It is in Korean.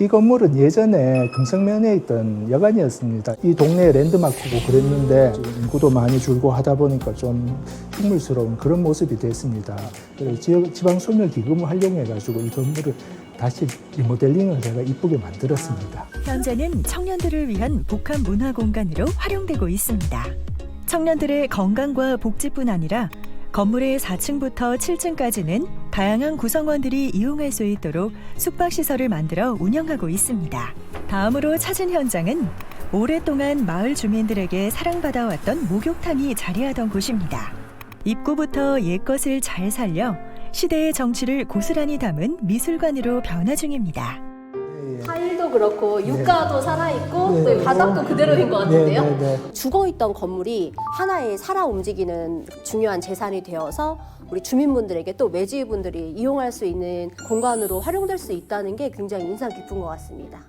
이 건물은 예전에 금성면에 있던 여관이었습니다. 이 동네의 랜드마크고 그랬는데 인구도 많이 줄고 하다 보니까 좀 흉물스러운 그런 모습이 됐습니다. 지역, 지방소멸 기금을 활용해가지고 이 건물을 다시 리모델링을 제가 이쁘게 만들었습니다. 현재는 청년들을 위한 복합 문화 공간으로 활용되고 있습니다. 청년들의 건강과 복지뿐 아니라 건물의 4층부터 7층까지는 다양한 구성원들이 이용할 수 있도록 숙박시설을 만들어 운영하고 있습니다. 다음으로 찾은 현장은 오랫동안 마을 주민들에게 사랑받아왔던 목욕탕이 자리하던 곳입니다. 입구부터 옛것을 잘 살려 시대의 정치를 고스란히 담은 미술관으로 변화 중입니다. 타일도 그렇고 유가도 살아있고 네. 또 바닥도 그대로인 것 같은데요. 네, 네, 네. 죽어있던 건물이 하나의 살아 움직이는 중요한 재산이 되어서 우리 주민분들에게 또 매주분들이 이용할 수 있는 공간으로 활용될 수 있다는 게 굉장히 인상 깊은 것 같습니다.